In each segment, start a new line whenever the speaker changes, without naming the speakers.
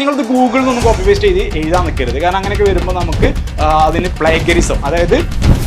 നിങ്ങളിത് ഗൂഗിളിൽ നിന്നും കോപ്പി പേസ്റ്റ് ചെയ്ത് എഴുതാൻ നിൽക്കരുത് കാരണം അങ്ങനെയൊക്കെ വരുമ്പോൾ നമുക്ക് അതിന് പ്ലേഗരിസം അതായത്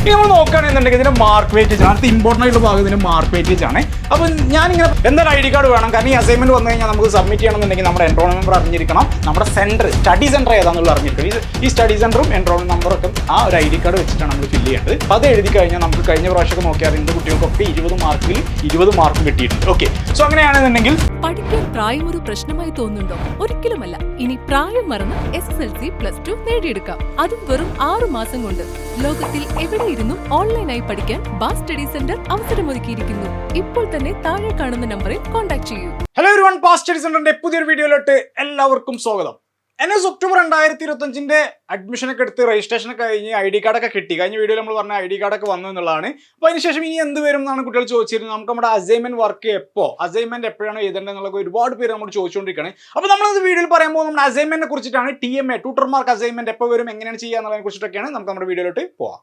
ഇനി നമ്മൾ നോക്കുകയാണെന്നുണ്ടെങ്കിൽ ഇതിന്റെ മാർക്ക് വെയിറ്റേജ് അടുത്ത ഇമ്പോർട്ടന്റ് ആയിട്ടുള്ള ഭാഗം ഇതിന്റെ മാർക്ക് വെയിറ്റേജ് ആണ്. അപ്പോൾ ഞാനിങ്ങനെ എന്തായാലും ഐ ഡി കാർഡ് വേണം? കാരണം ഈ അസൈൻമെന്റ് വന്നു കഴിഞ്ഞാൽ നമുക്ക് സബ്മിറ്റ് ചെയ്യണമെന്നുണ്ടെങ്കിൽ നമ്മുടെ എൻറോൾ നമ്പർ അറിഞ്ഞിരിക്കണം. നമ്മുടെ സെന്റർ സ്റ്റഡി സെന്റർ ഏതാണെന്നുള്ള അറിഞ്ഞിരിക്കണം. ഈ- സ്റ്റഡി സെന്ററും എൻറോൾ നമ്പറും ഒക്കെ ആ ഒരു ഐ ഡി കാർഡ് വെച്ചിട്ടാണ് നമ്മൾ ഫില്ല് ചെയ്യേണ്ടത്. അപ്പോൾ അത് എഴുതി കഴിഞ്ഞാൽ നമുക്ക് കഴിഞ്ഞ പ്രാവശ്യമൊക്കെ നോക്കിയാൽ ഇന്ന് കുട്ടികൾക്കൊക്കെ ഇരുപത് മാർക്കിൽ ഇരുപത് മാർക്ക് കിട്ടിയിട്ടുണ്ട്. ഓക്കെ സോ അങ്ങനെയാണെന്നുണ്ടെങ്കിൽ
പഠിക്കാൻ പ്രായം ഒരു പ്രശ്നമായി തോന്നുന്നുണ്ടോ? ഒരിക്കലുമല്ല. ഇനി പ്രായം മറന്ന് S S L C plus two നേടിയെടുക്കാം. അതും വെറും ആറു മാസം കൊണ്ട്. ലോകത്തിൽ എവിടെ ഇരുന്നും ഓൺലൈനായി പഠിക്കാൻ ബാ സ്റ്റഡി സെന്റർ അവസരമൊരുക്കിയിരിക്കുന്നു. ഇപ്പോൾ തന്നെ താഴെ കാണുന്ന നമ്പറിൽ കോൺടാക്ട് ചെയ്യൂ.
ഹലോ എവരിവൺ വൺ സ്റ്റഡി സെന്ററിന്റെ പുതിയൊരു വീഡിയോയിലോട്ട് എല്ലാവർക്കും സ്വാഗതം. എൻ എസ് ഒക്ടോബർ രണ്ടായിരത്തി ഇരുപത്തഞ്ചിന്റെ അഡ്മിഷനൊക്കെ എടുത്ത് രജിസ്ട്രേഷൻ ഒക്കെ കഴിഞ്ഞ് ഐ ഡി കാർഡൊക്കെ കിട്ടി. കഴിഞ്ഞ വീഡിയോയിൽ നമ്മൾ പറഞ്ഞ ഐ ഡി കാർഡൊക്കെ വന്നു എന്നുള്ളതാണ്. അപ്പോൾ അതിനുശേഷം ഇനി എന്ത് വരും എന്നാണ് കുട്ടികൾ ചോദിച്ചിരുന്നത്. നമുക്ക് നമ്മുടെ അസൈൻമെന്റ് വർക്ക് എപ്പോ? അസൈൻമെന്റ് എപ്പോഴാണ് എഴുതേണ്ടത് എന്നുള്ള ഒരുപാട് പേര് നമ്മൾ ചോദിച്ചുകൊണ്ടിരിക്കുകയാണ് അപ്പോൾ നമ്മൾ ഇത് വീഡിയോയിൽ പറയുമ്പോൾ നമ്മുടെ അസൈൻമെന്റിനെ കുറിച്ചിട്ടാണ്. T M A tutor marked assignment എപ്പോൾ വരും എങ്ങനെയാണ് ചെയ്യുക എന്നുള്ളതിനെ കുറിച്ചിട്ടൊക്കെയാണ് നമുക്ക് നമ്മുടെ വീഡിയോയിലോട്ട് പോവാം.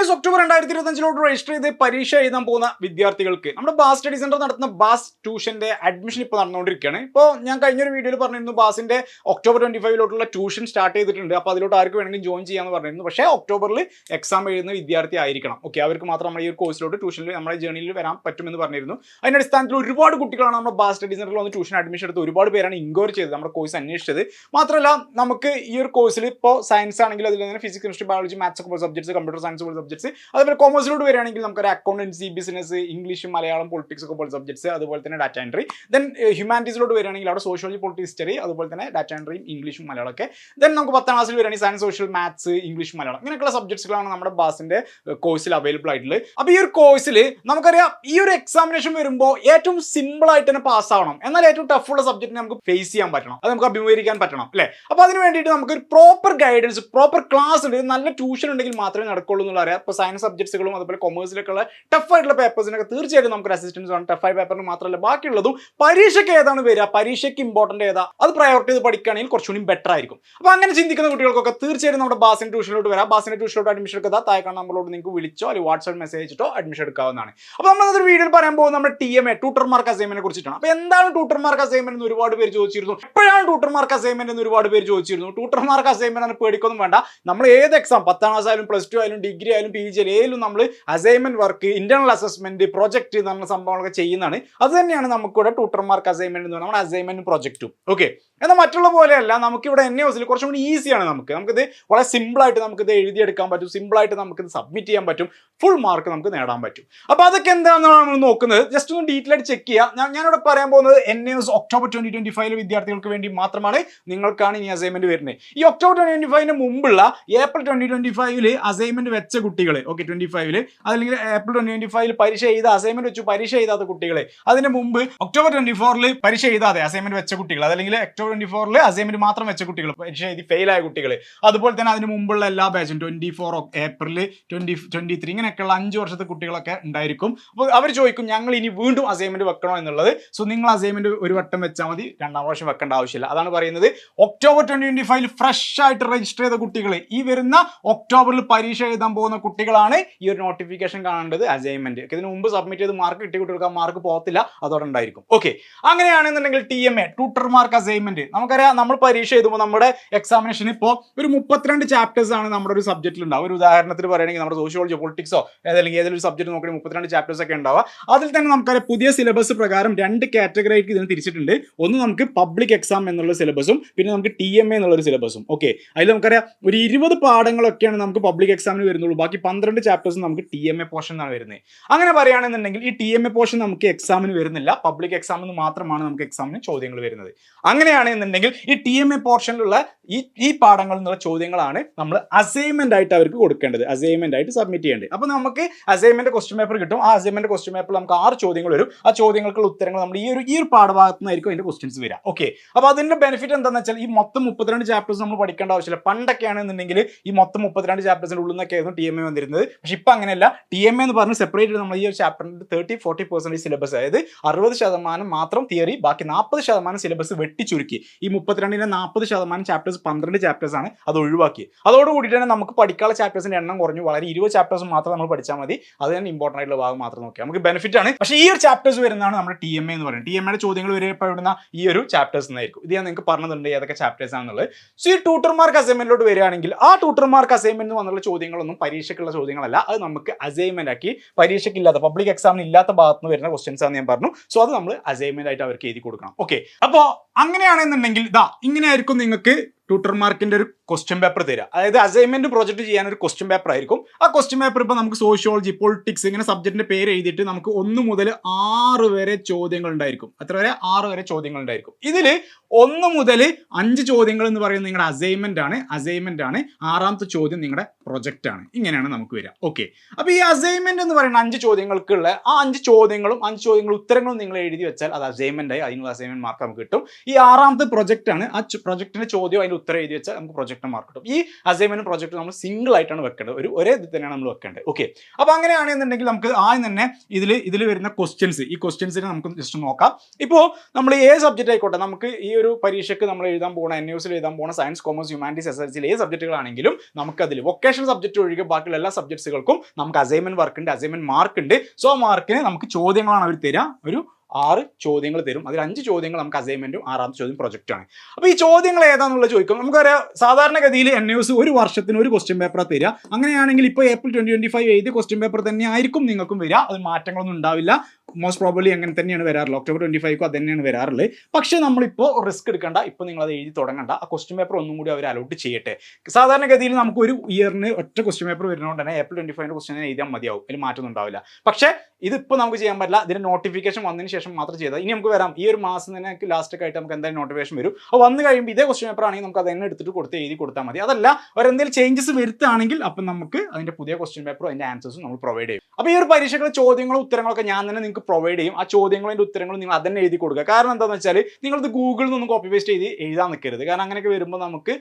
എസ് ഒക്ടോബർ രണ്ടായിരത്തി ഇരുപത്തഞ്ചിലോട്ട് രജിസ്റ്റർ ചെയ്ത് പരീക്ഷ എഴുതാൻ പോകുന്ന വിദ്യാർത്ഥികൾക്ക് നമ്മുടെ ബാസ് സ്റ്റഡി സെന്റർ നടത്തുന്ന ബാസ് ട്യൂഷന്റെ അഡ്മിഷൻ ഇപ്പോൾ നടന്നുകൊണ്ടിരിക്കുകയാണ്. ഇപ്പോൾ ഞാൻ കഴിഞ്ഞൊരു വീഡിയോയിൽ പറഞ്ഞിരുന്നു ബാസിന്റെ ഒക്ടോബർ ട്വന്റി ഫൈവിലോട്ടുള്ള ട്യൂഷൻ സ്റ്റാർട്ട് ചെയ്തിട്ടുണ്ട്. അപ്പോൾ അതിലോട്ട് ആർക്ക് വേണമെങ്കിലും ജോയിൻ ചെയ്യാമെന്ന് പറഞ്ഞിരുന്നു. പക്ഷേ ഒക്ടോബറിൽ എക്സാം എഴുതുന്ന വിദ്യാർത്ഥി ആയിരിക്കണം. ഓക്കെ അവർക്ക് മാത്രം നമ്മുടെ ഈ ഒരു കോഴ്സിലോട്ട് ട്യൂഷനിൽ നമ്മുടെ ജേണിയിൽ വരാൻ പറ്റുമെന്ന് പറഞ്ഞിരുന്നു. അതിന്റെ അടിസ്ഥാനത്തിൽ ഒരുപാട് കുട്ടികളാണ് നമ്മുടെ ബാസ് സ്റ്റഡി സെന്ററിൽ വന്ന് ട്യൂഷൻ അഡ്മിഷൻ എടുത്ത് ഒരുപാട് പേരാണ് ഇൻക്വയർ ചെയ്തത് നമ്മുടെ കോഴ്സ് അന്വേഷിച്ചത്. മാത്രമല്ല നമുക്ക് ഈ ഒരു കോഴ്സിൽ ഇപ്പോൾ സയൻസ് ആണെങ്കിൽ അതിൽ ഫിസിക്സ് കെമിസ്ട്രി ബയോളജി മാത്സ് ഒക്കെ സബ്ജക്ട്സ് കമ്പ്യൂട്ടർ സയൻസ് സബ്ജക്ട്സ് അതുപോലെ കോമേഴ്സിലോട്ട് വരികയാണെങ്കിൽ നമുക്കൊരു accountancy business English Malayalam politics ഒക്കെ പോലെ സബ്ജക്ട്സ് അതുപോലെ തന്നെ ഡാറ്റ എൻട്രി ദെൻ ഹ്യൂമാനിറ്റീസിലോട്ട് വരികയാണെങ്കിൽ അവിടെ സോഷ്യോളജി പൊളിറ്റി ഹിസ്റ്ററി അതുപോലെ തന്നെ ഡാറ്റ എൻട്രിയും ഇംഗ്ലീഷും മലയാളമൊക്കെ ദെൻ നമുക്ക് പത്താം ക്ലാസ്സിൽ വരികയാണെങ്കിൽ science social maths English Malayalam. ഇങ്ങനെയൊക്കെയുള്ള സബ്ജക്ട്സുകളാണ് നമ്മുടെ ബാസിന്റെ കോഴ്സിൽ അവൈലബിൾ ആയിട്ടുള്ളത്. അപ്പോൾ ഈ ഒരു കോഴ്സിൽ നമുക്കറിയാം ഈ ഒരു എക്സാമിനേഷൻ വരുമ്പോൾ ഏറ്റവും സിമ്പിൾ ആയിട്ട് തന്നെ പാസ് ആവണം. എന്നാൽ ഏറ്റവും ടഫ് ഉള്ള സബ്ജക്റ്റിനെ നമുക്ക് ഫേസ് ചെയ്യാൻ പറ്റണം. അത് നമുക്ക് അഭിമുഖീകരിക്കാൻ പറ്റണം അല്ലേ? അപ്പോൾ അതിന് വേണ്ടിയിട്ട് നമുക്ക് ഒരു പ്രോപ്പർ ഗൈഡൻസ് പ്രോപ്പർ ക്ലാസ് ഉണ്ട് നല്ല ട്യൂഷൻ ഉണ്ടെങ്കിൽ മാത്രമേ നടക്കുള്ളൂ എന്നുള്ള അറിയാം ഇപ്പോൾ സയൻസ് സബ്ജക്ട്സുകളും അതുപോലെ കൊമേഴ്സിലൊക്കെ ഉള്ള ടഫ് ആയിട്ടുള്ള പേപ്പേഴ്സിനൊക്കെ തീർച്ചയായിട്ടും നമുക്ക് അസിസ്റ്റൻസ് വേണം. ടഫ് ആയ പേപ്പറിന് മാത്രമല്ല ബാക്കിയുള്ളതും പരീക്ഷയ്ക്ക് ഏതാണ് വരിക? പരീക്ഷയ്ക്ക് ഇമ്പോർട്ടന്റ് ഏതാ? അത് പ്രയോറിറ്റി ചെയ്ത് പഠിക്കുകയാണെങ്കിൽ കുറച്ചുകൂടി ബെറ്റർ ആയിരിക്കും. അപ്പോൾ അങ്ങനെ ചിന്തിക്കുന്ന കുട്ടികൾക്കൊക്കെ തീർച്ചയായിട്ടും നമ്മുടെ ബാസിന്റെ ട്യൂഷനിലോട്ട് വരാം. ബാസിന്റെ ട്യൂഷനിലോട്ട് അഡ്മിഷൻ എടുക്കുക താഴെ നമ്പറിലോട്ട് നിങ്ങൾക്ക് വിളിച്ചോ അല്ലെങ്കിൽ വാട്സ്ആപ്പ് മെസ്സേജ് അയച്ചിട്ടോ അഡ്മിഷൻ എടുക്കാവുന്നതാണ്. അപ്പോൾ നമ്മൾ അതൊരു വീഡിയോയിൽ പറയാൻ പോകുന്നത് നമ്മുടെ T M A tutor marked അസൈൻമെന്റിനെ കുറിച്ചിട്ടാണ്. അപ്പോൾ എന്താണ് ട്യൂട്ടർമാർക്ക് അസൈൻമെന്റ് എന്ന് ഒരുപാട് പേര് ചോദിച്ചിരുന്നു. എപ്പോഴാണ് ട്യൂട്ടർമാർക്ക് അസൈൻമെന്റ് എന്ന് ഒരുപാട് പേര് ചോദിച്ചിരുന്നു. ട്യൂട്ടർമാർക്ക് അസൈൻമെന്റ് ആണ് പേടിക്കൊന്നും വേണ്ട. നമ്മൾ ഏത് എക്സാം പത്താം ക്ലാസ് ആയാലും പ്ലസ് ടു ആയാലും ഡിഗ്രി ആയാലും പി ജി ആയാലും ഏതിലും നമ്മൾ assignment work internal assessment project എന്ന് പറഞ്ഞ സംഭവങ്ങളൊക്കെ ചെയ്യുന്നതാണ്. അത് തന്നെയാണ് നമുക്കിവിടെ ട്യൂട്ടർമാർക്ക് അസൈൻമെന്റ് എന്ന് പറഞ്ഞാൽ അസൈൻമെന്റ് പ്രോജക്റ്റും ഓക്കെ എന്നാൽ മറ്റുള്ള പോലെയല്ല നമുക്കിവിടെ എൻ എസിൽ കുറച്ചും കൂടി ഈസിയാണ് നമുക്ക്. നമുക്കിത് വളരെ സിമ്പിൾ ആയിട്ട് നമുക്കിത് എഴുതിയെടുക്കാൻ പറ്റും. സിമ്പിൾ ആയിട്ട് നമുക്കിത് സബ്മിറ്റ് ചെയ്യാൻ പറ്റും. ഫുൾ മാർക്ക് നമുക്ക് നേടാൻ പറ്റും. അപ്പോൾ അതൊക്കെ എന്താണെന്നാണ് നമ്മൾ നോക്കുന്നത്? ജസ്റ്റ് ഒന്ന് ഡീറ്റെയിൽ ആയിട്ട് ചെക്ക് ചെയ്യുക ഞാനിവിടെ പറയാൻ പോകുന്നത് N S October twenty twenty five വിദ്യാർത്ഥികൾക്ക് വേണ്ടി മാത്രമാണ് നിങ്ങൾക്കാണ് ഇനി അസൈൻമെന്റ് വരുന്നത്. ഈ ഒക്ടോബർ ട്വന്റി ട്വന്റി ഫൈവിന് മുമ്പുള്ള ഏപ്രിൽ ട്വന്റി ട്വന്റി ഫൈവിൽ അസൈൻമെന്റ് വെച്ച കുട്ടികൾ ഓക്കെ ട്വന്റി ഫൈവിൽ അതല്ലെങ്കിൽ ഏപ്രിൽ ട്വന്റി ഫൈവിൽ പരീക്ഷ ചെയ്ത അസൈൻമെന്റ് വെച്ചു പരീക്ഷ എഴുതാത്ത കുട്ടികളെ. അതിന് മുമ്പ് ഒക്ടോബർ ട്വന്റി ഫോറിൽ പരീക്ഷ എഴുതാതെ അസൈൻമെന്റ് വെച്ച കുട്ടികൾ അതല്ലെങ്കിൽ ഒക്ടോബർ ട്വന്റി ഫോറിൽ അസൈൻമെന്റ് മാത്രം വെച്ച കുട്ടികൾ പരീക്ഷ എഴുതി ഫെയിൽ ആയ കുട്ടികൾ അതുപോലെ തന്നെ അതിന് മുമ്പുള്ള എല്ലാ ബാച്ചും twenty four April twenty twenty three ഇങ്ങനെയൊക്കെയുള്ള അഞ്ച് വർഷത്തെ കുട്ടികളൊക്കെ ഉണ്ടായിരിക്കും. അപ്പോൾ അവർ ചോദിക്കും ഞങ്ങൾ ഇനി വീണ്ടും അസൈൻമെന്റ് വെക്കണോ എന്നുള്ളത്? സോ നിങ്ങൾ അസൈൻമെന്റ് ഒരു വട്ടം വെച്ചാൽ മതി. രണ്ടാം പ്രാവശ്യം വെക്കേണ്ട ആവശ്യമില്ല. അതാണ് പറയുന്നത്. ഒക്ടോബർ ട്വന്റി ട്വന്റി ഫൈവിൽ ഫ്രഷ് ആയിട്ട് രജിസ്റ്റർ ചെയ്ത കുട്ടികൾ ഈ വരുന്ന ഒക്ടോബറിൽ പരീക്ഷ എഴുതാൻ പോകുന്ന കുട്ടികളാണ് ഈ ഒരു നോട്ടിഫിക്കേഷൻ കാണേണ്ടത് അസൈൻമെന്റ് ഇതിന് മുമ്പ് സബ്മിറ്റ് ചെയ്ത് മാർക്ക് കിട്ടി കുട്ടികൾക്ക് ആ മാർക്ക് പോകത്തില്ല അതോടെ ഉണ്ടായിരിക്കും. ഓക്കെ അങ്ങനെയാണെന്നുണ്ടെങ്കിൽ T M A tutor marked assignment നമുക്കറിയാം നമ്മൾ പരീക്ഷ എഴുതുമ്പോൾ നമ്മുടെ എക്സാമിനേഷൻ ഇപ്പോൾ ഒരു മുപ്പത്തിരണ്ട് ചാപ്റ്റേഴ്സ് ആണ് നമ്മുടെ ഒരു സബ്ജക്റ്റിൽ ഉണ്ടാവുക. ഒരു ഉദാഹരണത്തിന് പറയുകയാണെങ്കിൽ നമ്മുടെ സോഷ്യോളജി പൊളിറ്റിക്സോ അല്ലെങ്കിൽ ഏതെങ്കിലും സബ്ജക്ട് നോക്കി മുപ്പത്തിരണ്ട് ചാപ്റ്റേഴ്സ് ഒക്കെ ഉണ്ടാവുക. അതിൽ തന്നെ നമുക്കറിയാം പുതിയ സിലബസ് പ്രകാരം രണ്ട് കാറ്റഗറിക്ക് ഇതിന് തിരിച്ചിട്ടുണ്ട്. ഒന്ന് നമുക്ക് പബ്ലിക് എക്സാം എന്നുള്ള സിലബസും പിന്നെ നമുക്ക് ടി എം എ എന്നുള്ളൊരു സിലബസും ഓക്കെ അതിൽ നമുക്കറിയാം ഒരു ഇരുപത് പാഠങ്ങളൊക്കെയാണ് നമുക്ക് പബ്ലിക് എക്സാമിന് വരുന്നുള്ളൂ. ബാക്കി പന്ത്രണ്ട് ചാപ്റ്റേഴ്സ് നമുക്ക് ടി എം എ പോർഷൻ എന്നാണ് വരുന്നത് അങ്ങനെ പറയുകയാണെന്നുണ്ടെങ്കിൽ ഈ ടി എം എ പോർഷൻ നമുക്ക് എക്സാമിന് വരുന്നില്ല. പബ്ലിക് എക്സാമിന് മാത്രമാണ് നമുക്ക് എക്സാമിന് ചോദ്യങ്ങൾ വരുന്നത്. അങ്ങനെയാണെന്നുണ്ടെങ്കിൽ ഈ ടി എം എ പോർഷനിലുള്ള ഈ ഈ പാഠങ്ങളിൽ നിന്നുള്ള ചോദ്യങ്ങളാണ് നമ്മൾ അസൈൻമെന്റ് ആയിട്ട് അവർക്ക് കൊടുക്കേണ്ടത്. അസൈൻമെന്റ് ആയിട്ട് സബ്മിറ്റ് ചെയ്യേണ്ടത്. അപ്പോൾ നമുക്ക് അസൈൻമെന്റ് ക്വസ്റ്റ്യൻ പേപ്പർ കിട്ടും. ആ അസൈൻമെന്റ് ക്വസ്റ്റ്യൻ പേപ്പറിൽ നമുക്ക് ആറ് ചോദ്യങ്ങൾ വരും. ആ ചോദ്യങ്ങൾക്കുള്ള ഉത്തരങ്ങൾ നമ്മൾ ഈ ഒരു ഈ ഒരു പാഠഭാഗത്ത് നിന്നായിരിക്കും അതിന്റെ ക്വസ്റ്റ്യൻസ് വരിക. ഓക്കെ അപ്പോൾ അതിന്റെ ബെനിഫിറ്റ് എന്താണെന്ന് വെച്ചാൽ ഈ മൊത്തം മുപ്പത്തിരണ്ട് ചാപ്റ്റേഴ്സ് നമ്മൾ പഠിക്കേണ്ട ആവശ്യമില്ല. പണ്ടൊക്കെയാണെന്നുണ്ടെങ്കിൽ ഈ മൊത്തം മുപ്പത്തിരണ്ട് ചാപ്റ്റേഴ്സിന്റെ ഉള്ളിൽ നിന്നൊക്കെ ആയിരുന്നു ടി എം എ വന്നിരുന്നത്. പക്ഷെ ഇപ്പം അങ്ങനെയല്ല. ടി എം എന്ന് പറഞ്ഞ് സെപ്പറേറ്റ് നമ്മൾ ഈ ഒരു ചാപ്റ്ററിന്റെ തേർട്ടി ഫോർട്ടി പെർസെന്റേജ് സിലബസ് അതായത് അറുപത് ശതമാനം മാത്രം തിയറി ബാക്കി നാൽപ്പത് ശതമാനം സിലബസ് വെട്ടി ചുരുക്കി ഈ മുപ്പത്തിരണ്ടിന്റെ നാൽപ്പത് ശതമാനം ചാപ്റ്റേഴ്സ് പന്ത്രണ്ട് ചാപ്റ്റേഴ്സ് ആണ് അത് ഒഴിവാക്കി അതോടുകൂടി തന്നെ നമുക്ക് പഠിക്കാനുള്ള ചാപ്റ്റേഴ്സിന്റെ എണ്ണം കുറഞ്ഞു. വളരെ ഇരുപത് ചാപ്റ്റേഴ്സ് മാത്രം നമ്മൾ പഠിച്ചാൽ മതി. അത് തന്നെ ഇമ്പോർട്ടന്റ് ആയിട്ടുള്ള ഭാഗം മാത്രം നോക്കിയാൽ നമുക്ക് ബെനിഫിറ്റ് ആണ്. പക്ഷേ ഈ ഒരു ചാപ്റ്റേഴ്സ് വരുന്നതാണ് നമ്മുടെ ടി എം എ എന്ന് പറയുന്നത്. ടി എം എയുടെ ചോദ്യങ്ങൾ വരെ ഇപ്പോൾ ഇവിടുന്ന ഈ ഒരു ചാപ്റ്റേഴ്സ് എന്നായിരിക്കും. ഇത് ഞാൻ നിങ്ങൾക്ക് പറഞ്ഞിട്ടുണ്ട് ഏതൊക്കെ ചാപ്റ്റേഴ്സ് ആണെന്നുള്ളത്. സോ ഈ ട്യൂട്ടർമാർക്ക് അസൈൻമെന്റിലോട്ട് വരികയാണെങ്കിൽ ആ ട്യൂട്ടർമാർക്ക് അസൈൻമെന്റ് വന്നുള്ള ചോദ്യങ്ങളൊന്നും പരീക്ഷയ്ക്കുള്ള ചോദ്യങ്ങളല്ല. അത് നമുക്ക് അസൈൻമെന്റ് ആക്കി പരീക്ഷയ്ക്ക് ഇല്ലാത്ത പബ്ലിക് എക്സാമിന് ഇല്ലാത്ത ഭാഗത്ത് നിന്ന് വരുന്ന ക്വസ്റ്റ്യൻസ് ആണ് ഞാൻ പറഞ്ഞു. സോ അത് നമ്മൾ അസൈൻമെന്റ് ആയിട്ട് അവർക്ക് എഴുതി കൊടുക്കണം. ഓക്കെ അപ്പോ അങ്ങനെയാണെന്നുണ്ടെങ്കിൽ ഇതാ ഇങ്ങനെയായിരിക്കും നിങ്ങൾക്ക് ട്യൂട്ടർമാർക്കിന്റെ ഒരു ക്വസ്റ്റ്യൻ പേപ്പർ തരിക അതായത് അസൈൻമെന്റ് പ്രോജക്റ്റ് ചെയ്യാൻ ഒരു ക്വസ്റ്റ്യൻ പേപ്പർ ആയിരിക്കും. ആ ക്വസ്റ്റ്യൻ പേപ്പർ ഇപ്പോൾ നമുക്ക് സോഷ്യോളജി പൊളിറ്റിക്സ് ഇങ്ങനെ സബ്ജക്റ്റിന്റെ പേര് എഴുതിയിട്ട് നമുക്ക് ഒന്ന് മുതൽ ആറ് വരെ ചോദ്യങ്ങൾ ഉണ്ടായിരിക്കും. അത്ര വരെ? ആറ് വരെ ചോദ്യങ്ങൾ ഉണ്ടായിരിക്കും. ഇതിൽ ഒന്ന് മുതൽ അഞ്ച് ചോദ്യങ്ങൾ എന്ന് പറയുന്നത് നിങ്ങളുടെ അസൈൻമെന്റ് ആണ്. അസൈൻമെന്റ് ആണ്. ആറാമത്തെ ചോദ്യം നിങ്ങളുടെ പ്രൊജക്റ്റ് ആണ്. ഇങ്ങനെയാണ് നമുക്ക് വരിക. ഓക്കെ അപ്പോൾ ഈ അസൈൻമെന്റ് എന്ന് പറയുന്ന അഞ്ച് ചോദ്യങ്ങൾക്കുള്ള ആ അഞ്ച് ചോദ്യങ്ങളും അഞ്ച് ചോദ്യങ്ങളും ഉത്തരങ്ങളും നിങ്ങൾ എഴുതി വെച്ചാൽ അത് അസൈൻമെന്റ് ആയി അതിനുള്ള അസൈൻമെന്റ് മാർക്ക് നമുക്ക് കിട്ടും. ഈ ആറാമത്തെ പ്രൊജക്റ്റ് ആണ്. ആ പ്രൊജക്റ്റിന്റെ ചോദ്യം അതിന്റെ ഉത്തരം എഴുതി വെച്ചാൽ നമുക്ക് പ്രൊജക്ട് മാർക്ക് കിട്ടും. ഈ അസൈൻമെന്റ് പ്രൊജക്ട് നമ്മൾ സിംഗിൾ ആയിട്ടാണ് വെക്കേണ്ടത്. ഒരു ഒരേ ഇത് തന്നെയാണ് നമ്മൾ വെക്കേണ്ടത്. ഓക്കെ അപ്പോൾ അങ്ങനെയാണെന്നുണ്ടെങ്കിൽ നമുക്ക് ആദ്യം തന്നെ ഇതിൽ ഇതിൽ വരുന്ന ക്വസ്റ്റ്യൻസ് ഈ ക്വസ്റ്റ്യൻസിനെ നമുക്ക് ജസ്റ്റ് നോക്കാം. ഇപ്പോൾ നമ്മൾ ഏത് സബ്ജക്റ്റ് ആയിക്കോട്ടെ നമുക്ക് ഈ ഒരു പരീക്ഷയ്ക്ക് നമ്മൾ എഴുതാൻ പോകണം എൻ യൂസിൽ എഴുതാൻ പോകണം science commerce humanities S S സിയിൽ ഏത് സബ്ജക്റ്റുകളാണെങ്കിലും നമുക്കതിൽ വൊക്കേഷൻ സബ്ജക്റ്റ് ഒഴികെ ബാക്കിയുള്ള എല്ലാ സബ്ജക്ട്സുകൾക്കും നമുക്ക് അസൈൻമെന്റ് വർക്ക് ഉണ്ട് അസൈൻമെന്റ് മാർക്ക് ഉണ്ട്. സോ മാർക്കിന് നമുക്ക് ചോദ്യങ്ങളാണ് അവർ തരിക ഒരു ആറ് ചോദ്യങ്ങൾ തരും. അതിൽ അഞ്ച് ചോദ്യങ്ങൾ നമുക്ക് അസൈൻമെന്റും ആറാമത്തെ ചോദ്യം പ്രൊജക്റ്റ് ആണ്. അപ്പോൾ ഈ ചോദ്യങ്ങൾ ഏതാന്നുള്ള ചോദിക്കും നമുക്കറിയാം സാധാരണഗതിയിൽ എൻ എസ് ഒരു വർഷത്തിന് ഒരു ക്വസ്റ്റ്യൻ പേപ്പർ തരിക. അങ്ങനെയാണെങ്കിൽ ഇപ്പോൾ ഏപ്രിൽ ട്വന്റി ട്വന്റി ഫൈവ് എഴുതിയ ക്വസ്റ്റ്യൻ പേപ്പർ തന്നെ ആയിരിക്കും നിങ്ങൾക്കും വരിക. അത് മാറ്റങ്ങളൊന്നും ഉണ്ടാവില്ല. മോസ്റ്റ് പ്രോബ്ലി അങ്ങനെ തന്നെയാണ് വരാറുള്ളത്. ഒക്ടോബർ ട്വന്റി ഫൈവ് അത് തന്നെയാണ് വരാറുള്ളത്. പക്ഷേ നമ്മളിപ്പോൾ റിസ്ക് എടുക്കേണ്ട. ഇപ്പോൾ നിങ്ങൾ അത് എഴുതി തുടങ്ങണ്ട. ആ ക്വസ്റ്റ്യൻ പേപ്പർ ഒന്നും കൂടി അവർ അലോട്ട് ചെയ്യട്ടെ. സാധാരണഗതിയിൽ നമുക്ക് ഒരു ഇയറിന് ഒറ്റ ക്വസ്റ്റ്യൻ പേപ്പർ വരുന്നതുകൊണ്ട് തന്നെ ഏപ്രിൽ ട്വന്റി ഫൈവിന്റെ ക്വസ്റ്റ്യൻ എഴുതിയാൽ മതിയാവും. അതിൽ മാറ്റമൊന്നും ഉണ്ടാവില്ല. പക്ഷേ ഇതിപ്പോൾ നമുക്ക് ചെയ്യാൻ പറ്റില്ല. ഇതിന് നോട്ടിഫിക്കേഷൻ വന്നതിന് ശേഷം മാത്രം ചെയ്താൽ ഇനി നമുക്ക് വരാം. ഈ ഒരു മാസം തന്നെ ലാസ്റ്റ് ആയിട്ട് നമുക്ക് എന്തായാലും നോട്ടിഫിക്കേഷൻ വരും. അപ്പോൾ വന്നു കഴിയുമ്പോൾ ഇതേ ക്വസ്റ്റ്യൻ പേപ്പർ ആണെങ്കിൽ നമുക്ക് അത് തന്നെ എടുത്തിട്ട് കൊടുത്ത് എഴുതി കൊടുത്താൽ മതി. അതല്ല വേറെ എന്തെങ്കിലും ചേഞ്ചസ് വരുത്തുകയാണെങ്കിൽ അപ്പം നമുക്ക് അതിന്റെ പുതിയ ക്വസ്റ്റ്യൻ പേപ്പറും അതിന്റെ ആൻസേഴ്സും നമ്മൾ പ്രൊവൈഡ് ചെയ്യും. അപ്പോൾ ഈ ഒരു പരീക്ഷകളുടെ ചോദ്യങ്ങളും ഉത്തരങ്ങളൊക്കെ ഞാൻ തന്നെ നിങ്ങൾക്ക് പ്രൊവൈഡ് ചെയ്യും. ആ ചോദ്യങ്ങളും അതിന്റെ ഉത്തരങ്ങളും നിങ്ങൾ അതന്നെ എഴുതി കൊടുക്കുക. കാരണം എന്താണെന്ന് വെച്ചാൽ നിങ്ങളിത് ഗൂഗിളിൽ നിന്ന് കോപ്പി പേസ്റ്റ് ചെയ്ത് എഴുതാൻ നിൽക്കരുത് കാരണം അങ്ങനെയൊക്കെ വരുമ്പോൾ നമുക്ക്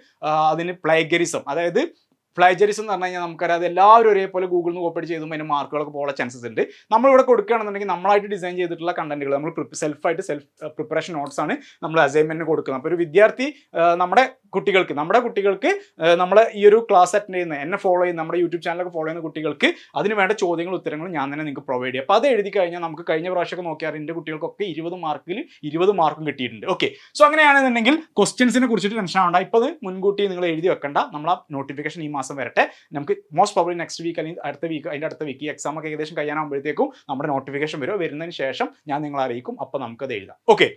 അതിന് പ്ലേഗരിസം അതായത് പ്ലേജറിസം എന്ന് പറഞ്ഞു കഴിഞ്ഞാൽ നമുക്കറിയാം അത് എല്ലാവരും ഒരേപോലെ ഗൂഗിളിൽ നിന്ന് കോപ്പി ചെയ്തുമ്പോൾ അതിന് മാർക്കുകളൊക്കെ പോകാൻ ചാൻസസ് ഉണ്ട്. നമ്മളിവിടെ കൊടുക്കുകയാണെന്നുണ്ടെങ്കിൽ നമ്മളായിട്ട് ഡിസൈൻ ചെയ്തിട്ടുള്ള കണ്ടന്റുകൾ നമ്മൾ സെൽഫായിട്ട് സെൽഫ് പ്രിപ്പറേഷൻ നോട്ട്സ് ആണ് നമ്മൾ അസൈൻമെന്റിന് കൊടുക്കുന്നത്. അപ്പോൾ ഒരു വിദ്യാർത്ഥി നമ്മുടെ കുട്ടികൾക്ക് നമ്മുടെ കുട്ടികൾക്ക് നമ്മൾ ഈ ഒരു ക്ലാസ് അറ്റൻഡ് ചെയ്യുന്ന എന്നെ ഫോളോ ചെയ്യുന്ന നമ്മുടെ യൂട്യൂബ് ചാനലൊക്കെ ഫോളോ ചെയ്യുന്ന കുട്ടികൾക്ക് അതിന് വേണ്ട ചോദ്യങ്ങളും ഉത്തരങ്ങളും ഞാൻ തന്നെ നിങ്ങൾക്ക് പ്രൊവൈഡ് ചെയ്യും. അപ്പോൾ അത് എഴുതി കഴിഞ്ഞാൽ നമുക്ക് കഴിഞ്ഞ പ്രാവശ്യമൊക്കെ നോക്കിയാൽ എന്റെ കുട്ടികൾക്കൊക്കെ ഇരുപത് മാർക്കിൽ ഇരുപത് മാർക്കും കിട്ടിയിട്ടുണ്ട്. ഓക്കെ സോ അങ്ങനെയാണെന്നുണ്ടെങ്കിൽ ക്വസ്റ്റ്യൻസിനെ കുറിച്ചിട്ട് ടെൻഷൻ ആവണ്ട. ഇപ്പോൾ മുൻകൂട്ടി നിങ്ങൾ എഴുതി വെക്കണ്ട. നമ്മൾ ആ നോട്ടിഫിക്കേഷൻ ഈ മാസം വരട്ടെ. നമുക്ക് മോസ്റ്റ് പ്രോബ്ലി നെക്സ്റ്റ് വീക്ക് അല്ലെങ്കിൽ അടുത്ത വീക്ക് അതിന്റെ അടുത്ത വീക്ക് ഈ എക്സാം ഒക്കെ ഏകദേശം കഴിയാനാകുമ്പോഴത്തേക്കും നമ്മുടെ നോട്ടിഫിക്കേഷൻ വരും. വരുന്നതിന് ശേഷം ഞാൻ നിങ്ങളെ അറിയിക്കും. അപ്പോൾ നമുക്കത് എഴുതാം. ഓക്കെ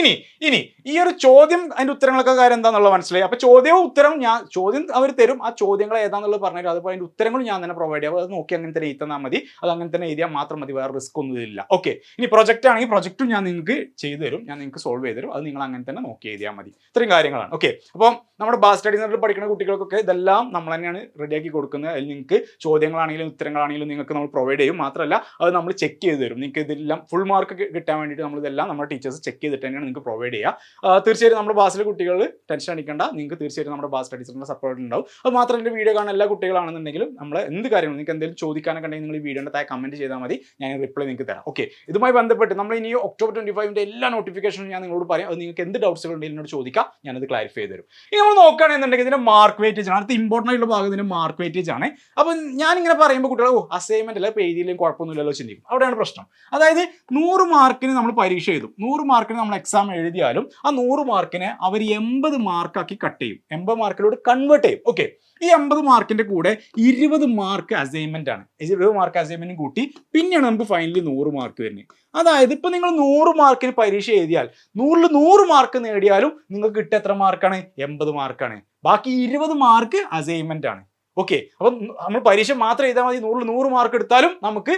ഇനി ഇനി ഈ ഒരു ചോദ്യം അതിന്റെ ഉത്തരങ്ങളൊക്കെ കാര്യം എന്താണെന്നുള്ളത് മനസ്സിലായി. അപ്പോൾ ചോദ്യവും ഉത്തരവും ഞാൻ ചോദ്യം അവർ തരും. ആ ചോദ്യങ്ങൾ ഏതാണെന്നുള്ളത് പറഞ്ഞു അതുപോലെ അതിന്റെ ഉത്തരങ്ങളും ഞാൻ തന്നെ പ്രൊവൈഡ് ചെയ്യാം. അത് നോക്കി അങ്ങനെ തന്നെ എഴുതി തന്നാൽ മതി. അത് അങ്ങനെ തന്നെ എഴുതിയാൽ മാത്രം മതി. വേറെ റിസ്ക് ഒന്നും ഇല്ല ഓക്കെ ഇനി പ്രൊജക്റ്റ് ആണെങ്കിൽ പ്രൊജക്റ്റും ഞാൻ നിങ്ങൾക്ക് ചെയ്തു തരും. ഞാൻ നിങ്ങൾക്ക് സോൾവ് ചെയ്ത് തരും. അത് നിങ്ങൾ അങ്ങനെ തന്നെ നോക്കി എഴുതിയാൽ മതി. ഇത്രയും കാര്യങ്ങളാണ്. ഓക്കെ അപ്പം നമ്മുടെ ബാസ് സ്റ്റഡി സെന്ററിൽ പഠിക്കുന്ന കുട്ടികൾക്കൊക്കെ ഇതെല്ലാം നമ്മൾ തന്നെയാണ് റെഡിയാക്കി കൊടുക്കുന്നത്. അതിൽ നിങ്ങൾക്ക് ചോദ്യങ്ങളാണെങ്കിലും ഉത്തരങ്ങളാണെങ്കിലും നിങ്ങൾക്ക് നമ്മൾ പ്രൊവൈഡ് ചെയ്യും. മാത്രമല്ല അത് നമ്മൾ ചെക്ക് ചെയ്ത് തരും. നിങ്ങൾക്ക് ഇതെല്ലാം ഫുൾ മാർക്ക് കിട്ടാൻ വേണ്ടിയിട്ട് നമ്മൾ ഇതെല്ലാം നമ്മുടെ ടീച്ചേഴ്സ് ചെക്ക് ചെയ്തിട്ട് തന്നെയാണ് നിങ്ങൾക്ക് പ്രൊവൈഡ് ചെയ്യുക. തീർച്ചയായിട്ടും നമ്മുടെ ബാസിലെ കുട്ടികൾ ടെൻഷൻ അടിക്കേണ്ട. നിങ്ങൾക്ക് തീർച്ചയായിട്ടും നമ്മുടെ ബാസ് ടീച്ചറിന്റെ സപ്പോർട്ട് ഉണ്ടാവും. അത് മാത്രം എന്റെ വീഡിയോ കാണുന്ന എല്ലാ കുട്ടികളാണെന്നുണ്ടെങ്കിലും നമ്മൾ എന്ത് കാര്യങ്ങളും നിങ്ങൾക്ക് എന്തെങ്കിലും ചോദിക്കാനൊക്കെ ഉണ്ടെങ്കിൽ നിങ്ങൾ ഈ വീഡിയോന്റെ താഴെ കമന്റ് ചെയ്താൽ മതി. ഞാൻ റിപ്ലൈ നിങ്ങൾക്ക് തരാം. ഓക്കെ ഇതുമായി ബന്ധപ്പെട്ട് നമ്മൾ ഇനി ഒക്ടോബർ ട്വന്റി ഫൈവിന്റെ എല്ലാ നോട്ടിഫിക്കേഷനും ഞാൻ നിങ്ങളോട് പറയും. അത് നിങ്ങൾക്ക് എന്ത് ഡൗട്ട്സുകൾ ഉണ്ടെങ്കിൽ എന്നോട് ചോദിക്കാം. ഞാനത് ക്ലാരിഫൈ ചെയ്ത് തരും. ഇനി നമ്മൾ നോക്കുകയാണെന്നുണ്ടെങ്കിൽ ഇതിന്റെ മാർക്ക് വെയിറ്റേജ് അടുത്ത ഇമ്പോർട്ടന്റ് ആയിട്ടുള്ള ഭാഗം ഇതിന്റെ മാർക്ക് വെയിറ്റേജ് ആണ്. അപ്പം ഞാനിങ്ങനെ പറയുമ്പോൾ കുട്ടികൾ ഓ അസൈൻമെന്റ് അല്ല പേജിലും കുഴപ്പമൊന്നുമില്ലല്ലോ ചിന്തിക്കും. അവിടെയാണ് പ്രശ്നം. അതായത് നൂറ് മാർക്കിന് നമ്മൾ പരീക്ഷ എഴുതും. നൂറ് മാർക്കിന് നമ്മൾ എക്സാം എഴുതിയാലും ആ നൂറ് മാർക്കിനെ അവർ എൺപത് മാർക്കാക്കി കട്ട് ചെയ്യും. എൺപത് മാർക്കിലൂടെ കൺവേർട്ട് ചെയ്യും. ഓക്കെ ഈ എൺപത് മാർക്കിന്റെ കൂടെ ഇരുപത് മാർക്ക് അസൈൻമെന്റ് ആണ്. ഇരുപത് മാർക്ക് അസൈൻമെന്റും കൂട്ടി പിന്നെയാണ് നമുക്ക് ഫൈനലി നൂറ് മാർക്ക് വരുന്നത്. അതായത് ഇപ്പൊ നിങ്ങൾ നൂറ് മാർക്കിന് പരീക്ഷ എഴുതിയാൽ നൂറിൽ നൂറ് മാർക്ക് നേടിയാലും നിങ്ങൾക്ക് കിട്ടിയ എത്ര മാർക്കാണ് എൺപത് മാർക്കാണ് ബാക്കി ഇരുപത് മാർക്ക് അസൈൻമെന്റ് ആണ്. ഓക്കെ അപ്പം നമ്മൾ പരീക്ഷ മാത്രം എഴുതാൽ മതി. നൂറിൽ നൂറ് മാർക്ക് എടുത്താലും നമുക്ക്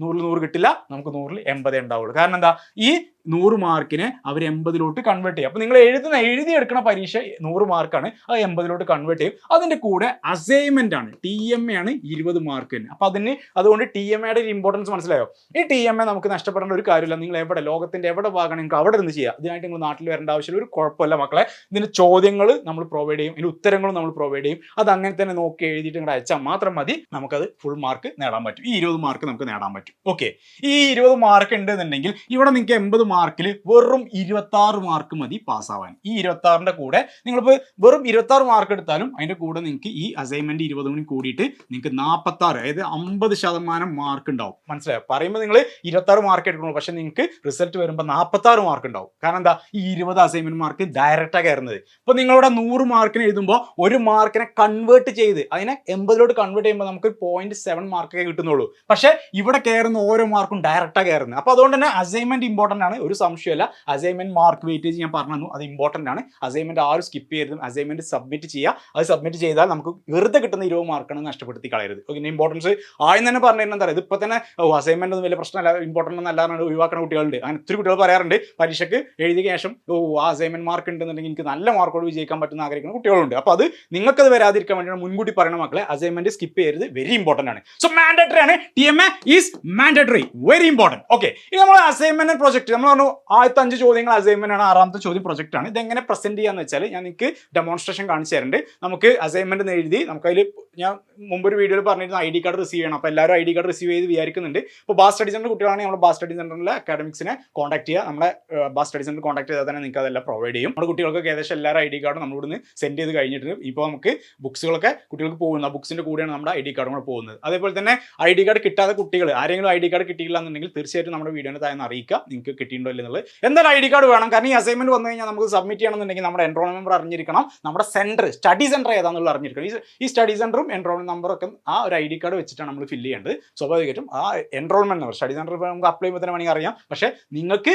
നൂറിൽ നൂറ് കിട്ടില്ല. നമുക്ക് നൂറിൽ എൺപതേ ഉണ്ടാവുള്ളൂ. കാരണം എന്താ? ഈ നൂറ് മാർക്കിനെ അവർ എൺപതിലോട്ട് കൺവേർട്ട് ചെയ്യും. അപ്പോൾ നിങ്ങൾ എഴുതുന്ന എഴുതിയെടുക്കുന്ന പരീക്ഷ നൂറ് മാർക്കാണ്. അത് എൺപതിലോട്ട് കൺവേർട്ട് ചെയ്യും. അതിന്റെ കൂടെ അസൈൻമെന്റ് ആണ്. ടി എം എ ആണ് ഇരുപത് മാർക്കിന് അപ്പോൾ അതിന് അതുകൊണ്ട് ടി എം എയുടെ ഒരു ഇമ്പോർട്ടൻസ് മനസ്സിലായോ? ഈ ടി എം എ നമുക്ക് നഷ്ടപ്പെടേണ്ട ഒരു കാര്യമില്ല. നിങ്ങൾ എവിടെ ലോകത്തിന്റെ എവിടെ ഭാഗമാണ് നിങ്ങൾക്ക് അവിടെ നിന്ന് ചെയ്യുക ഇതിനായിട്ട് നിങ്ങൾ നാട്ടിൽ വരേണ്ട ആവശ്യമില്ല. ഒരു കുഴപ്പമില്ല മക്കളെ. ഇതിന്റെ ചോദ്യങ്ങൾ നമ്മൾ പ്രൊവൈഡ് ചെയ്യും. ഇതിന്റെ ഉത്തരങ്ങളും നമ്മൾ പ്രൊവൈഡ് ചെയ്യും. അത് അങ്ങനെ തന്നെ നോക്കി എഴുതിയിട്ട് ഇങ്ങോട്ട് അയച്ചാൽ മാത്രം മതി നമുക്കത് ഫുൾ മാർക്ക് നേടാൻ പറ്റും. ഈ ഇരുപത് മാർക്ക് നമുക്ക് നേടാൻ പറ്റും. ഓക്കെ ഈ ഇരുപത് മാർക്ക് ഉണ്ടെന്നുണ്ടെങ്കിൽ ഇവിടെ നിങ്ങൾക്ക് എൺപത് മാർക്കിൽ വെറും ഇരുപത്തി ആറ് മാർക്ക് മതി പാസ്സാവാൻ. ഈ ഇരുപത്തി ആറിന്റെ കൂടെ നിങ്ങളിപ്പോൾ വെറും ഇരുപത്തി ആറ് മാർക്ക് എടുത്താലും അതിന്റെ കൂടെ നിങ്ങൾക്ക് ഈ അസൈൻമെന്റ് ഇരുപത് മണി കൂടിയിട്ട് നിങ്ങൾക്ക് നാൽപ്പത്തി ആറ് അതായത് അമ്പത് ശതമാനം മാർക്ക് ഉണ്ടാവും. മനസ്സിലായോ? പറയുമ്പോൾ നിങ്ങൾ ഇരുപത്തി ആറ് മാർക്ക് എടുക്കണോ പക്ഷെ നിങ്ങൾക്ക് റിസൾട്ട് വരുമ്പോൾ നാൽപ്പത്തി ആറ് മാർക്ക് ഉണ്ടാവും. കാരണം എന്താ? ഈ ഇരുപത് അസൈൻമെന്റ് മാർക്ക് ഡയറക്റ്റാണ് കയറുന്നത്. ഇപ്പൊ നിങ്ങളുടെ നൂറ് മാർക്കിന് എഴുതുമ്പോൾ ഒരു മാർക്കിനെ കൺവേർട്ട് ചെയ്ത് അതിനെ എൺപതിലോട്ട് കൺവേർട്ട് ചെയ്യുമ്പോൾ നമുക്ക് പോയിന്റ് സെവൻ മാർക്കൊക്കെ കിട്ടുന്നുള്ളൂ. പക്ഷെ ഇവിടെ കയറുന്ന ഓരോ മാർക്കും ഡയറക്റ്റാണ് കയറുന്നത്. അപ്പോൾ അതുകൊണ്ട് തന്നെ അസൈൻമെന്റ് ഇമ്പോർട്ടന്റ് ആണ്. ഒരു സംശയമല്ല അസൈൻമെന്റ് മാർക്ക് വെയിറ്റേജ് ഞാൻ പറഞ്ഞു അത് ഇമ്പോർട്ടന്റ് ആണ്. അസൈൻമെന്റ് ആരും സ്കിപ്പ് ചെയ്യരുത്. അസൈൻമെന്റ് സബ്മിറ്റ് ചെയ്യുക. അത് സബ്മിറ്റ് ചെയ്താൽ നമുക്ക് വെറുതെ കിട്ടുന്ന ഇരുപത് മാർക്കാണ് നഷ്ടപ്പെടുത്തി കളയരുത്. ഓക്കെ ഇമ്പോർട്ടൻസ് ആദ്യം തന്നെ പറഞ്ഞു എന്താ പറയുക? ഇതിപ്പോൾ തന്നെ അസൈൻമെന്റ് ഒന്നും വലിയ പ്രശ്നമല്ല. ഇമ്പോർട്ടന്റ് എന്നല്ലാതെ ഒഴിവാക്കുന്ന കുട്ടികളുണ്ട്. അങ്ങനെ ഒത്തിരി കുട്ടികൾ പറയാറുണ്ട്. പരീക്ഷയ്ക്ക് എഴുതിയ ശേഷം ഓ ആ അസൈൻമെന്റ് മാർക്ക് ഉണ്ടെന്നുണ്ടെങ്കിൽ എനിക്ക് നല്ല മാർക്കോട് വിജയിക്കാൻ പറ്റുന്ന ആഗ്രഹിക്കുന്ന കുട്ടികളുണ്ട്. അപ്പോൾ അത് നിങ്ങൾക്കത് വരാതിരിക്കാൻ വേണ്ടി മുൻകൂട്ടി പറയുന്ന മക്കളെ അസൈൻമെന്റ് സ്കിപ്പ് ചെയ്യരുത്. വെരി ഇമ്പോർട്ടന്റ് ആണ്. സോ മാൻഡേറ്ററി ആണ്. T M A is mandatory very important okay ഇനി നമ്മൾ അസൈൻമെന്റ് പ്രോജക്റ്റ് നമ്മൾ പറഞ്ഞു ആദ്യത്തെ അഞ്ച് ചോദ്യങ്ങൾ അസൈൻമെന്റ് ആണ് ആറാമത്തെ ചോദ്യം പ്രൊജക്റ്റ് ആണ്. ഇതെങ്ങനെ പ്രസന്റ് ചെയ്യാന്ന് വെച്ചാൽ ഞാൻ നിങ്ങൾക്ക് ഡെമോൺസ്ട്രേഷൻ കാണിച്ചു തരുന്നുണ്ട് നമുക്ക് അസൈൻമെന്റ് എഴുതി നമുക്കതിൽ ഞാൻ മുമ്പൊരു വീഡിയോയിൽ പറഞ്ഞിരുന്നു ഐ ഡി കാർഡ് റിസീവ് ചെയ്യണം. അപ്പോൾ എല്ലാവരും ഐ ഡി കാർഡ് റിസീവ് ചെയ്ത് വിചാരിക്കുന്നുണ്ട്. അപ്പോൾ ബാസ് സ്റ്റഡി സെന്റർ കുട്ടികളാണെങ്കിൽ നമ്മൾ ബാസ് സ്റ്റഡി സെന്ററിലെ അക്കാഡമിക്സിനെ കോൺടാക്ട് ചെയ്യുക. നമ്മുടെ ബാസ് സ്റ്റഡി സെന്റർ കോൺടാക്ട് ചെയ്താൽ തന്നെ നിങ്ങൾക്ക് അതെല്ലാം പ്രൊവൈഡ് ചെയ്യും. നമ്മുടെ കുട്ടികൾക്ക് ഏകദേശം എല്ലാവരും ഐ ഡി കാർഡും നമ്മളിവിടുന്ന് സെൻഡ് ചെയ്ത് കഴിഞ്ഞിട്ടുണ്ട്. ഇപ്പോൾ നമുക്ക് ബുക്സുകളൊക്കെ കുട്ടികൾക്ക് പോകുന്നത് ആ ബുക്സിന്റെ കൂടെയാണ് നമ്മുടെ ഐ ഡി കാർഡും കൂടെ പോകുന്നത്. അതേപോലെ തന്നെ ഐ ഡി കാർഡ് കിട്ടാത്ത കുട്ടികൾ ആരെങ്കിലും ഐ ഡി കാർഡ് കിട്ടിയില്ല എന്നുണ്ടെങ്കിൽ തീർച്ചയായിട്ടും നമ്മുടെ വീഡിയോനെ താഴെ അറിയിക്കുക. നിങ്ങൾക്ക് കിട്ടിയിട്ടുണ്ടോ എന്നുള്ളത്. എന്തായാലും ഐ ഡി കാർഡ് വേണം. കാരണം ഈ അസൈൻമെന്റ് വന്നു കഴിഞ്ഞാൽ നമുക്ക് സബ്മിറ്റ് ചെയ്യണമെന്നുണ്ടെങ്കിൽ നമ്മുടെ എൻറോൾ നമ്പർ അറിഞ്ഞിരിക്കണം. നമ്മുടെ സെന്റർ സ്റ്റഡി സെന്റർ ഏതാണെന്നുള്ളത് അറിഞ്ഞിരിക്കണം. ഈ- സ്റ്റഡി സ്റ്റഡി സെന്ററും എൻറോൾമെന്റ് നമ്പറും ഒക്കെ ആ ഒരു ഐ ഡി കാർഡ് വെച്ചിട്ടാണ് നമ്മൾ ഫില്ല് ചെയ്യേണ്ടത്. സ്വാഭാവികമായിട്ടും ആ എൻറോൾമെന്റ് നമ്പർ സ്റ്റഡി സെന്റർ നമുക്ക് അപ്ലൈ ചെയ്യുമ്പോൾ തന്നെ വേണമെങ്കിൽ അറിയാം. പക്ഷേ നിങ്ങൾക്ക്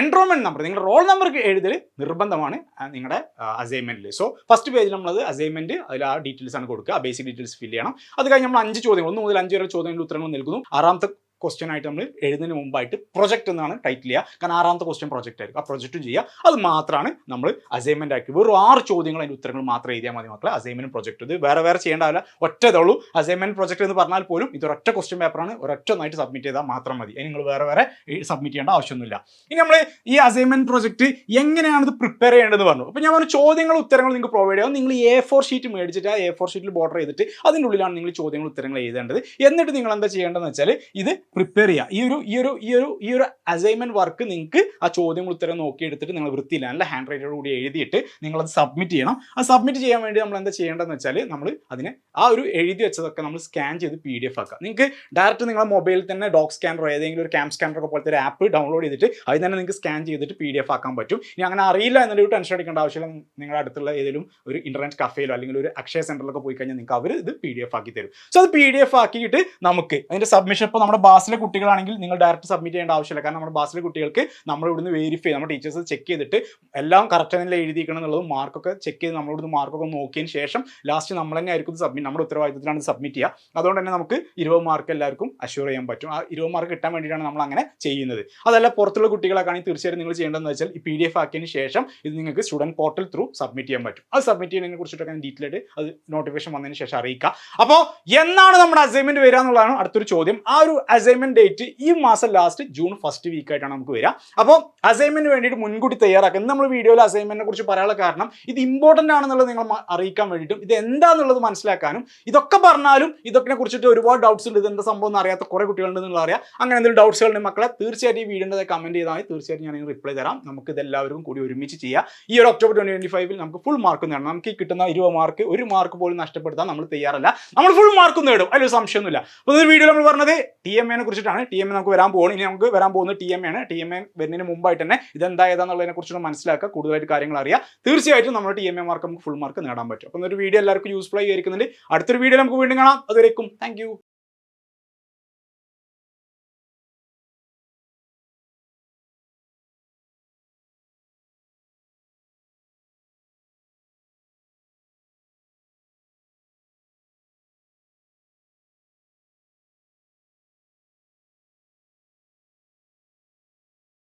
എൻറോൾമെന്റ് നമ്പർ നിങ്ങളുടെ റോൾ നമ്പർ എഴുതൽ നിർബന്ധമാണ് നിങ്ങളുടെ അസൈൻമെന്റിൽ സോ ഫസ്റ്റ് പേജിൽ നമ്മളത് അസൈൻമെന്റ് അതിൽ ആ ഡീറ്റെയിൽസ് ആണ് കൊടുക്കുക. ബേസിക് ഡീറ്റെയിൽസ് ഫില്ല് ചെയ്യണം. അത് കഴിഞ്ഞ് നമ്മൾ അഞ്ച് ചോദ്യങ്ങൾ ഒന്ന് മുതൽ അഞ്ച് വരെ ചോദ്യങ്ങളുടെ ഉത്തരങ്ങൾ നൽകുന്നു ആറാമത്തെ ക്വസ്റ്റ്യൻ ആയിട്ട് നമ്മൾ എഴുതുന്നതിന് മുമ്പായിട്ട് പ്രൊജക്റ്റ് എന്നാണ് ടൈറ്റിൽ ചെയ്യുക. കാരണം ആറാമത്തെ ക്വസ്റ്റ്യൻ പ്രൊജക്റ്റ് ആയിരിക്കും. ആ പ്രൊജക്റ്റും ചെയ്യുക. അത് മാത്രമാണ് നമ്മൾ അസൈൻമെന്റ് ആക്കി. വെറും ആറ് ചോദ്യങ്ങൾ അതിന്റെ ഉത്തരങ്ങൾ മാത്രം എഴുതിയാൽ മതി മക്കളെ. അസൈൻമെന്റ് പ്രൊജക്ട് ഇത് വേറെ വേറെ ചെയ്യേണ്ടാവില്ല. ഒറ്റതുള്ളൂ അസൈൻമെന്റ് പ്രൊജക്ട് എന്ന് പറഞ്ഞാൽ പോലും ഇത് ഒരൊറ്റ ക്വസ്റ്റ്യൻ പേപ്പറാണ് ഒരൊറ്റ ഒന്നായിട്ട് സബ്മിറ്റ് ചെയ്താൽ മാത്രം മതി. ഇനി നിങ്ങൾ വേറെ വേറെ സബ്മിറ്റ് ചെയ്യേണ്ട ആവശ്യമൊന്നുമില്ല. ഇനി നമ്മൾ ഈ അസൈൻമെന്റ് പ്രൊജക്ട് എങ്ങനെയാണ് ഇത് പ്രിപ്പയർ ചെയ്യേണ്ടത് പറഞ്ഞു. അപ്പോൾ ഞാൻ പറഞ്ഞു ചോദ്യങ്ങൾ ഉത്തരങ്ങൾ നിങ്ങൾക്ക് പ്രൊവൈഡ് ചെയ്യാം. നിങ്ങൾ എ ഫോർ ഷീറ്റ് മേടിച്ചിട്ട് ആ എ ഫോർ ഷീറ്റിൽ ബോർഡർ ചെയ്തിട്ട് അതിന്റെ ഉള്ളിലാണ് നിങ്ങൾ ചോദ്യങ്ങൾ ഉത്തരങ്ങൾ എഴുതേണ്ടത്. എന്നിട്ട് നിങ്ങൾ എന്താ ചെയ്യേണ്ടതെന്ന് വെച്ചാൽ ഇത് പ്രിപ്പയർ ചെയ്യുക ഈ ഒരു ഈ ഒരു ഈ ഒരു ഈ ഒരു അസൈൻമെന്റ് വർക്ക് നിങ്ങൾക്ക് ആ ചോദ്യങ്ങൾ ഉത്തരം നോക്കി എടുത്തിട്ട് നിങ്ങൾ വൃത്തിയില്ല. നല്ല ഹാൻഡ് റൈറ്റോട് കൂടി എഴുതിയിട്ട് നിങ്ങളത് സബ്മിറ്റ് ചെയ്യണം. ആ സബ്മിറ്റ് ചെയ്യാൻ വേണ്ടി നമ്മൾ എന്താ ചെയ്യേണ്ടതെന്ന് വെച്ചാൽ നമ്മൾ അതിനെ ആ ഒരു എഴുതി വെച്ചതൊക്കെ നമ്മൾ സ്കാൻ ചെയ്ത് പി ഡി എഫ് ആക്കുക നിങ്ങൾക്ക് ഡയറക്റ്റ് നിങ്ങളുടെ മൊബൈലിൽ തന്നെ ഡോക് സ്കാനറോ ഏതെങ്കിലും ഒരു ക്യാം സ്കാനർ ഒക്കെ പോലത്തെ ഒരു ആപ്പ് ഡൗൺലോഡ് ചെയ്തിട്ട് അതിൽ തന്നെ നിങ്ങൾക്ക് സ്കാൻ ചെയ്തിട്ട് പി ഡി എഫ് ആക്കാൻ പറ്റും. ഇനി അങ്ങനെ അറിയില്ല എന്നൊരു ടെൻഷൻ അടിക്കേണ്ട ആവശ്യമില്ല. നിങ്ങളുടെ അടുത്തുള്ള ഏതെങ്കിലും ഒരു ഇന്റർനെറ്റ് കഫേയിലോ അല്ലെങ്കിൽ ഒരു അക്ഷയ സെന്ററിലൊക്കെ പോയി കഴിഞ്ഞാൽ നിങ്ങൾക്ക് അവർ ഇത് പി ഡി എഫ് ആക്കി തരും. സോ അത് പി ഡി എഫ് ആക്കിയിട്ട് നമുക്ക് അതിന്റെ സബ്മിഷൻ ഇപ്പോൾ നമ്മുടെ ബാസിലെ കുട്ടികളാണെങ്കിൽ നിങ്ങൾ ഡയറക്റ്റ് സബ്മിറ്റ് ചെയ്യേണ്ട ആവശ്യമില്ല. കാരണം നമ്മുടെ ബാസിലെ കുട്ടികൾക്ക് നമ്മൾ ഇവിടുന്ന് വെരിഫൈ നമ്മുടെ ടീച്ചേഴ്സ് ചെക്ക് ചെയ്തിട്ട് എല്ലാം കറക്റ്റ് തന്നെ എഴുതിയിരിക്കണം എന്നുള്ളത് മാർക്കൊക്കെ ചെക്ക് ചെയ്ത് നമ്മളിവിടുന്ന് മാർക്കൊക്കെ നോക്കിയതിന് ശേഷം ലാസ്റ്റ് നമ്മൾ തന്നെ ആയിരിക്കും സബ്മിറ്റ് നമ്മുടെ ഉത്തരവാദിത്തത്തിലാണ് സബ്മിറ്റ് ചെയ്യുക. അതുകൊണ്ട് തന്നെ നമുക്ക് ഇരുപത് മാർക്ക് എല്ലാവർക്കും അഷ്യൂർ ചെയ്യാൻ പറ്റും. ആ ഇരുപത് മാർക്ക് കിട്ടാൻ വേണ്ടിയിട്ടാണ് നമ്മൾ അങ്ങനെ ചെയ്യുന്നത്. അതല്ല പുറത്തുള്ള കുട്ടികളൊക്കെയാണെങ്കിൽ തീർച്ചയായും നിങ്ങൾ ചെയ്യേണ്ടതെന്ന് വെച്ചാൽ ഈ പി ഡി എഫ് ആക്കിയതിന് ശേഷം ഇത് നിങ്ങൾക്ക് സ്റ്റുഡന്റ് പോർട്ടൽ ത്രൂ സബ്മിറ്റ് ചെയ്യാൻ പറ്റും. അത് സബ്മിറ്റ് ചെയ്യുന്നതിനെ കുറിച്ചിട്ടൊക്കെ ഡീറ്റെയിൽ ആയിട്ട് അത് നോട്ടിഫിക്കേഷൻ വന്നതിന് ശേഷം അറിയിക്കുക അപ്പോൾ എന്നാണ് നമ്മുടെ അസൈൻമെന്റ് വരിക എന്നുള്ളതാണ് അടുത്തൊരു ചോദ്യം. ആ ഒരു അസൈൻമെന്റ് ഡേറ്റ് ഈ മാസം ലാസ്റ്റ് ജൂൺ ഫസ്റ്റ് വീക്ക് ആയിട്ടാണ് നമുക്ക് വരിക. അപ്പോൾ അസൈൻമെന്റ് വേണ്ടിയിട്ട് മുൻകൂട്ടി തയ്യാറാക്കുക ഇന്ന് നമ്മൾ വീഡിയോയിൽ അസൈൻമെന്റിനെ കുറിച്ച് പറയാനുള്ള കാരണം ഇത് ഇമ്പോർട്ടന്റ് ആണെന്നുള്ളത് നിങ്ങൾ അറിയിക്കാൻ വേണ്ടിയിട്ടും ഇത് എന്താണെന്നുള്ളത് മനസ്സിലാക്കാനും ഇതൊക്കെ പറഞ്ഞാലും ഇതൊക്കെ കുറിച്ചിട്ട് ഒരുപാട് ഡൗട്ട്സ് ഉണ്ട്. ഇത് എന്താ സംഭവം എന്ന് അറിയാത്ത കുറേ കുട്ടികളുണ്ടെന്നുള്ള അറിയാം. അങ്ങനെ എന്തെങ്കിലും ഡൗട്ട്സുകൾ ഉണ്ടെങ്കിൽ മക്കളെ തീർച്ചയായിട്ടും ഈ വീഡിയോയുടെ കമന്റ് ചെയ്താൽ മതി. തീർച്ചയായിട്ടും ഞാൻ റിപ്ലൈ തരാം. നമുക്ക് ഇതെല്ലാവരും കൂടി ഒരുമിച്ച് ചെയ്യാം. ഈ ഒരു ഒക്ടോബർ ട്വന്റി ട്വന്റി ഫൈവിൽ നമുക്ക് ഫുൾ മാർക്ക് നേടണം. നമുക്ക് ഈ കിട്ടുന്ന ഇരുപത് മാർക്ക് ഒരു മാർക്ക് പോലും നഷ്ടപ്പെടുത്താൻ നമ്മൾ തയ്യാറല്ല. നമ്മൾ ഫുൾ മാർക്ക് നേടും. അതിലൊരു സംശയമൊന്നുമില്ല. അപ്പോൾ ഈ വീഡിയോ നമ്മൾ പറഞ്ഞത് ടി എം എനെ കുറിച്ചിട്ടാണ് ടി എം എ നമുക്ക് വരാൻ പോകുന്നത്. ഇനി നമുക്ക് വരാൻ പോകുന്നത് ടി എം ആണ്. ടി എം എ വരുന്നതിന് മുമ്പായിട്ട് തന്നെ ഇതെന്താ ഏതാന്നുള്ളതിനെ കുറിച്ചുള്ള മനസ്സിലാക്കുക. കൂടുതലായിട്ട് കാര്യങ്ങൾ അറിയാം തീർച്ചയായിട്ടും നമ്മുടെ ടി എം എ മാർക്ക് നമുക്ക് ഫുൾ മാർക്ക് നേടാൻ പറ്റും. അപ്പോൾ ഒരു വീഡിയോ എല്ലാവർക്കും യൂസ്ഫുൾ ആയി ആയിരിക്കുന്നുണ്ട് അടുത്തൊരു വീഡിയോ നമുക്ക് വീണ്ടും കാണാം. അതുവരേക്കും താങ്ക്